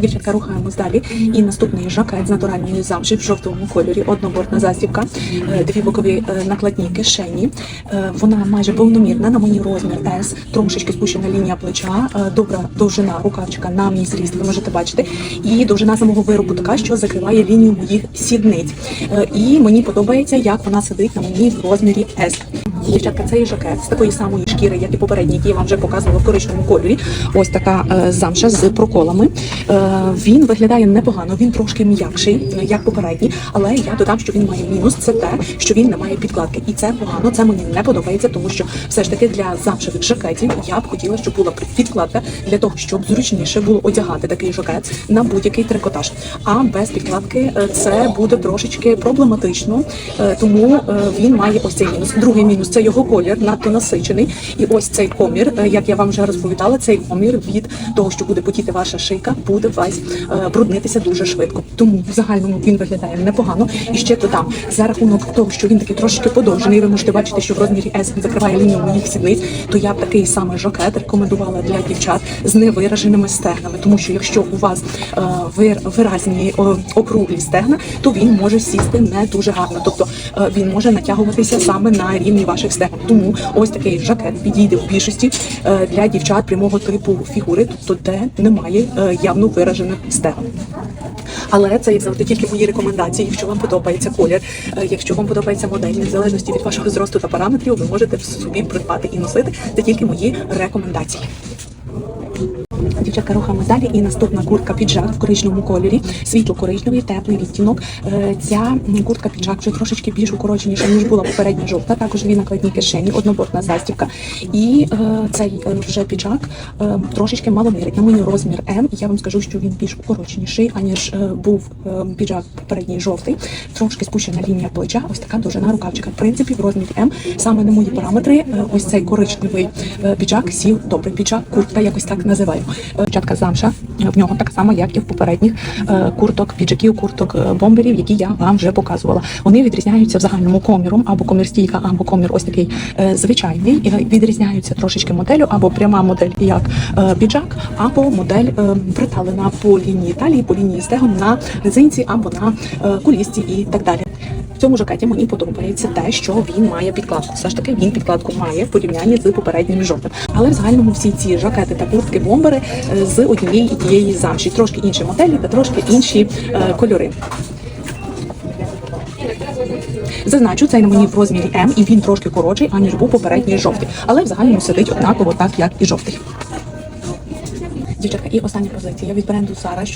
Дівчатка, рухаємось далі. І наступний жакет з натуральної замші в жовтому кольорі, однобортна застібка, е, дві бокові е, накладні кишені. Е, Вона майже повномірна, на мені розмір S, трошечки спущена лінія плеча, добра довжина рукавчика на мій зріст, ви можете бачити. І довжина самого виробу така, що закриває лінію моїх сідниць. І мені подобається, як вона сидить на мені в розмірі S. Дівчатка, цей жакет з такої самої шкіри, як і попередній, який я вам вже показувала в коричневому кольорі. Ось така замша з проколами. Е, він виглядає непогано, він трошки м'якший, е, як попередній, але я додам, що він має мінус. Це те, що він не має підкладки, і це погано. Це мені не подобається, тому що все ж таки для замшевих жакетів я б хотіла, щоб була підкладка для того, щоб зручніше було одягати такий жакет на будь-який трикотаж. А без підкладки е, це буде трошечки проблематично, тому він має ось цей мінус. Другий мінус це його колір, надто насичений. І ось цей комір, як я вам вже розповідала, цей комір від того, що буде потіти ваша шийка, буде весь е, бруднитися дуже швидко. Тому в загальному він виглядає непогано. І ще додам за рахунок того, що він такий трошки подовжений. Ви можете бачити, що в розмірі S він закриває лінію моїх сідниць. То я б такий самий жакет рекомендувала для дівчат з невираженими стегнами, тому що якщо у вас е, вир- виразні округлі стегна, то він може сісти не дуже гарно. Тобто е, він може натягуватися саме на рівні ваших стегон. Тому ось такий жакет підійде в більшості е, для дівчат прямого типу фігури, тобто де немає явно виражених стегон. Але це як завжди тільки мої рекомендації. Якщо вам подобається колір, е, якщо вам подобається модель, в залежності від вашого зросту та параметрів, ви можете собі придбати і носити. Це тільки мої рекомендації. Дівчатка рухаємо далі. І наступна куртка піджак в коричневому кольорі, світло коричневий, теплий відтінок. Е, Ця куртка піджак вже трошечки більш укороченіша, ніж була попередня жовта. Також дві накладні кишені, однобортна застібка. І е, цей е, вже піджак е, трошечки маломірить. На мені розмір М. Я вам скажу, що він більш укороченіший, аніж був е, піджак попередній жовтий. Трошки спущена лінія плеча. Ось така довжина рукавчика. В принципі, в розмірі М саме на мої параметри. е, Ось цей коричневий е, піджак сів добре. Піджак, куртка, якось так називаю. Чатка замша в нього так само, як і в попередніх курток, піджаків, курток бомберів, які я вам вже показувала. Вони відрізняються в загальному коміром, або комір стійка, або комір ось такий звичайний. Відрізняються трошечки моделю, або пряма модель як піджак, або модель приталена по лінії талії, по лінії стегон на резинці або на е, кулісці і так далі. В цьому жакеті мені подобається те, що він має підкладку. Все ж таки він підкладку має в порівнянні з попереднім жовтим. Але в загальному всі ці жакети та куртки бомбери е, з однієї і тієї замші, трошки інші моделі та трошки інші е, кольори. Зазначу, цей на мені в розмірі М, і він трошки коротший, аніж був попередній жовтий. Але в загальному сидить однаково, так як і жовтий. Дівчатка, і остання позиція від бренду Zara,